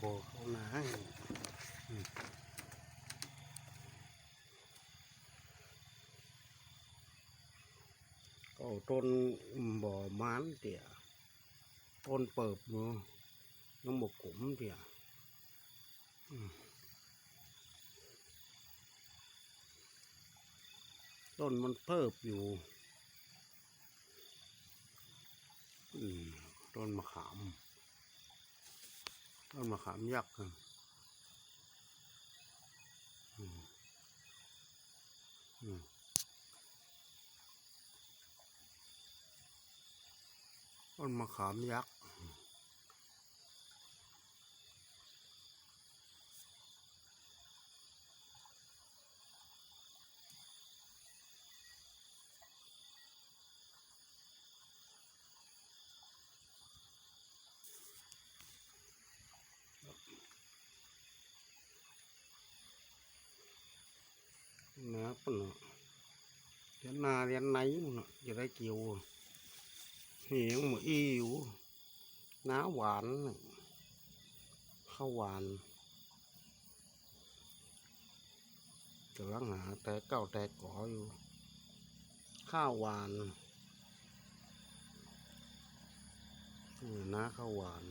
พอเขานาให้ก็ต้นบ่อม้านเตี่ยต้นเปิบเนาะน้ำบกขุมเตี่ยต้นมันเพิบอยู่ต้นมะขาม ต้นมะขามยักษ์ครับต้นมะขามยักษ์ นะปะเนาะเรียนนาเรียนไหนมันเนาะจะได้เกี่ยวเหียงมืออีอยู่น้าหวานข้าวหวานกำลังหาแต่เก้าแต่ก่ออยู่ ข้าวหวานเออน้าข้าวหวาน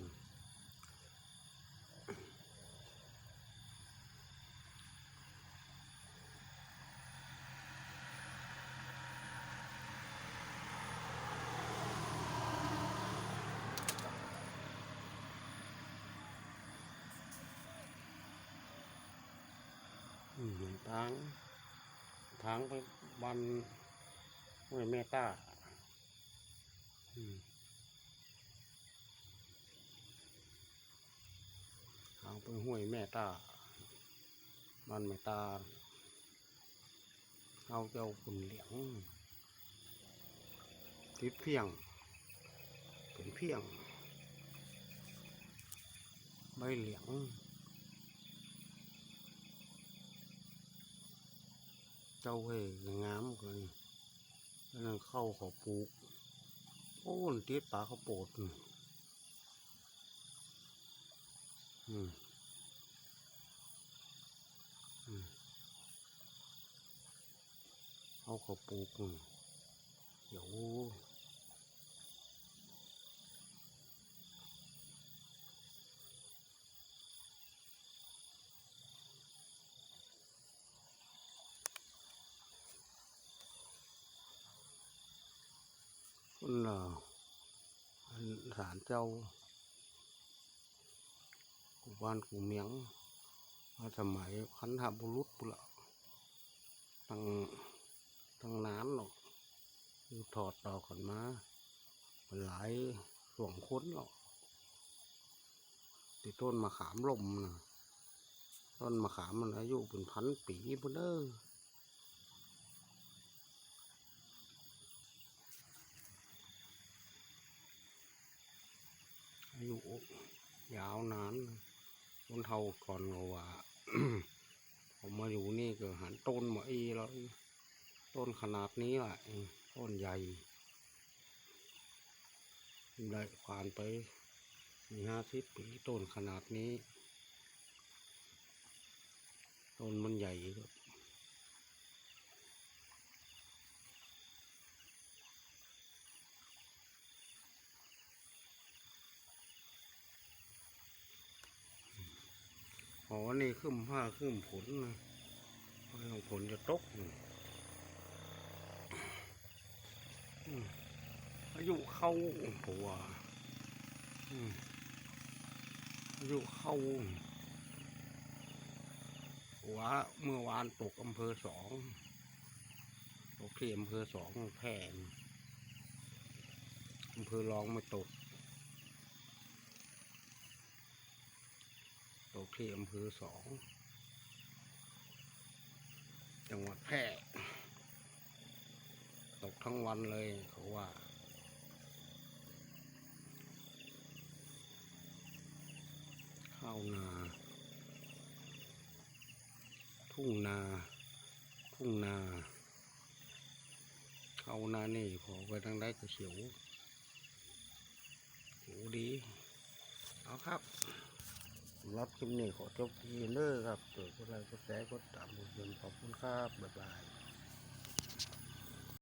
ทาง ทางไปบันห้วยแม่ต้าทางไปห้วยแม่ต้าบ้านแม่ตาเอาเจ้าขุนเหลียงติดเพียงเป็นเพียงใบเหลียง เจ้าเฮ้ยงามกันนั่นเข้าขอปลูกโอ้นติดปลาเขาโปดอืมอืมเอาขอปลูกนี่เดี๋ยวคนละอัน ศาลเจ้ากูบ้านกูเมียงมาสมัยคันธบุรุษปุละตั้งตั้งนานหรอกคือถอดดอกกันมาหลายสวงค้นหรอกที่ต้นมะขามลมนะต้นมะขามมันอายุเป็นพันปีพุ่นเด้อ อา ยาวนานคนเท่าก่อนกว่าผมมาอยู่นี่ก็หันต้นมาอีแล้วต้นขนาดนี้แหละต้นใหญ่ได้ผ่านไปมีห้าสิบปีต้นขนาดนี้ ต้นมันใหญ่ครับ อ๋อนี่ขึ้นผ้าขึ้นผลนะผ้าของผลจะตกอายุเข้าหัวอายุเข้าหัวเมื่อวานตกอำเภอสองตกที่อำเภอสองแพร่นี่อำเภอรองไม่ตก ตก ที่อำเภอสอง จังหวัดแพร่ ตกทั้งวันเลยเขาว่าข้าวนา ทุ่งนา ทุ่งนาข้าวนานี่พอไปทางใดก็เขียวเขียวดี เอาครับ สำหรับคลิปนี้ขอจบที่เนอร์ครับเกิดอะไรก็แสก็ตามเดินขอบคุณครับบ๊ายบาย